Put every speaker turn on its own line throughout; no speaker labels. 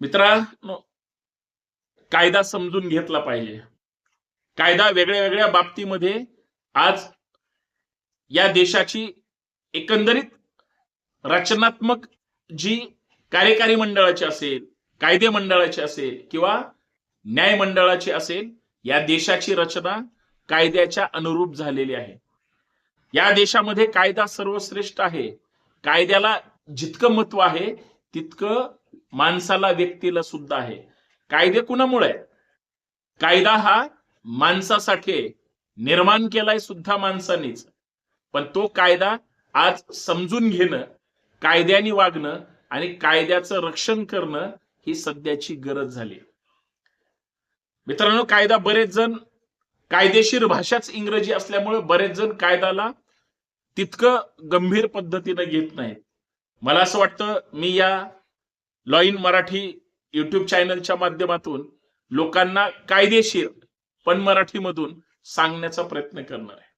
मित्रांनो कायदा समजून घेतला पाहिजे. कायदा वेगळ्या वेगळ्या बाबतीमध्ये आज या देशाची एकंदरीत रचनात्मक जी कार्यकारी मंडळाची असेल कायदे मंडळाची असेल किंवा न्याय मंडळाची असेल या देशाची रचना कायद्याच्या अनुरूप झालेली आहे. या देशामध्ये कायदा सर्वश्रेष्ठ आहे. कायद्याला जितकं महत्त्व आहे तितकं माणसाला व्यक्तीला सुद्धा आहे. कायदे कुणामुळे कायदा हा माणसासाठी निर्माण केलाय सुद्धा माणसानेच. पण तो कायदा आज समजून घेणं कायद्याने वागणं आणि कायद्याचं रक्षण करणं ही सध्याची गरज झाली. मित्रांनो कायदा बरेच जण कायदेशीर भाषाच इंग्रजी असल्यामुळे बरेच जण कायद्याला तितकं गंभीर पद्धतीनं घेत नाहीत. मला असं वाटतं मी या लॉ इन मराठी युट्यूब चॅनलच्या माध्यमातून लोकांना कायदेशीर पण मराठीमधून सांगण्याचा प्रयत्न करणार आहे.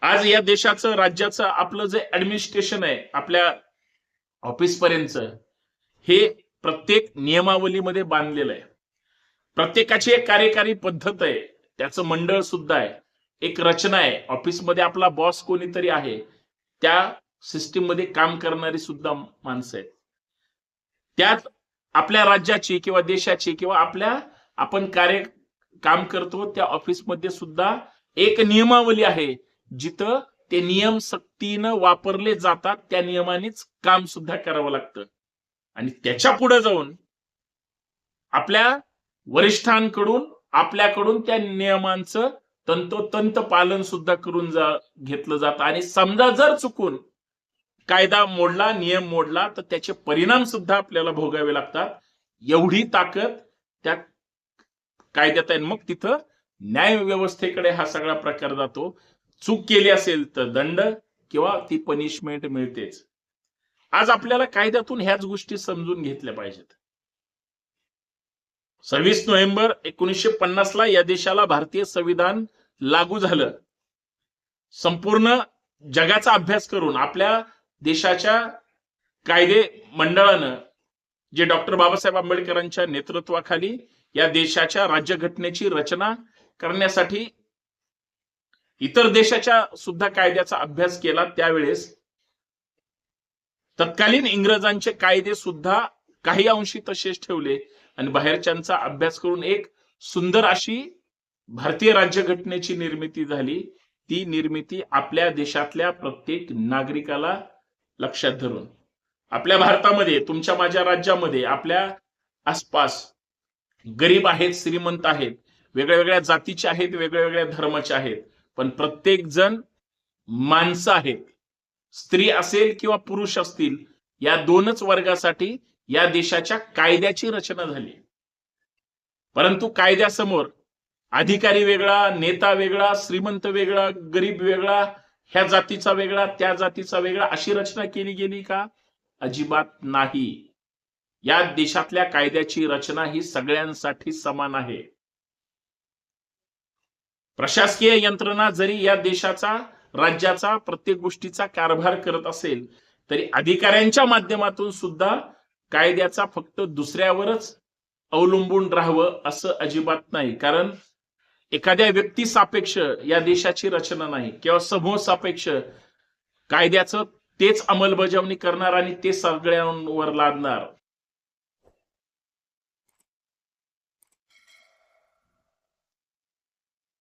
आज या देशाचं राज्याचं आपलं जे ऍडमिनिस्ट्रेशन आहे आपल्या ऑफिस पर्यंत हे प्रत्येक नियमावलीमध्ये बांधलेलं आहे. प्रत्येकाची एक कार्यकारी पद्धत आहे. त्याचं मंडळ सुद्धा आहे. एक रचना आहे. ऑफिसमध्ये आपला बॉस कोणीतरी आहे. त्या सिस्टीममध्ये काम करणारी सुद्धा माणसं आहेत. त्यात आपल्या राज्याची किंवा देशाची किंवा आपल्या आपण कार्य काम करतो त्या ऑफिसमध्ये सुद्धा एक नियमावली आहे. जिथं ते नियम सक्तीनं वापरले जातात त्या नियमानेच काम सुद्धा करावं लागतं. आणि त्याच्या पुढे जाऊन आपल्या वरिष्ठांकडून आपल्याकडून त्या नियमांचं तंतोतंत पालन सुद्धा करून जा घेतलं जातं. आणि समजा जर चुकून कायदा मोडला नियम मोडला तर त्याचे परिणाम सुद्धा आपल्याला भोगावे लागतात. एवढी ताकद त्या कायद्यात आहे. मग तिथं न्याय व्यवस्थेकडे हा सगळा प्रकार जातो. चूक केली असेल तर दंड किंवा ती पनिशमेंट मिळतेच. आज आपल्याला कायद्यातून ह्याच गोष्टी समजून घेतल्या पाहिजेत. सव्वीस नोव्हेंबर एकोणीसशे पन्नास ला या देशाला भारतीय संविधान लागू झालं. संपूर्ण जगाचा अभ्यास करून आपल्या देशाच्या कायदे मंडळानं जे डॉक्टर बाबासाहेब आंबेडकरांच्या नेतृत्वाखाली या देशाच्या राज्यघटनेची रचना करण्यासाठी इतर देशाच्या सुद्धा कायद्याचा अभ्यास केला त्यावेळेस तत्कालीन इंग्रजांचे कायदे सुद्धा काही अंशी तसेच ठेवले आणि बाहेरच्यांचा अभ्यास करून एक सुंदर अशी भारतीय राज्यघटनेची निर्मिती झाली. ती निर्मिती आपल्या देशातल्या प्रत्येक नागरिकाला लक्षात धरून. आपल्या भारतामध्ये तुमच्या माझ्या राज्यामध्ये आपल्या आसपास गरीब आहेत श्रीमंत आहेत वेगळ्या वेगळ्या जातीचे आहेत वेगळ्या वेगळ्या धर्माचे आहेत पण प्रत्येक जण माणसं आहेत. स्त्री असेल किंवा पुरुष असतील या दोनच वर्गासाठी या देशाच्या कायद्याची रचना झाली. परंतु कायद्यासमोर अधिकारी वेगळा नेता वेगळा श्रीमंत वेगळा गरीब वेगळा ह्या जातीचा वेगळा त्या जातीचा वेगळा अशी रचना केली गेली का? अजिबात नाही. या देशातल्या कायद्याची रचना ही सगळ्यांसाठी समान आहे. प्रशासकीय यंत्रणा जरी या देशाचा राज्याचा प्रत्येक गोष्टीचा कारभार करत असेल तरी अधिकाऱ्यांच्या माध्यमातून सुद्धा कायद्याचा फक्त दुसऱ्यावरच अवलंबून राहावं असं अजिबात नाही. कारण एखाद्या व्यक्ती सापेक्ष या देशाची रचना नाही किंवा समूह सापेक्ष कायद्याचं तेच अंमलबजावणी करणार आणि ते सगळ्यांवर लादणार.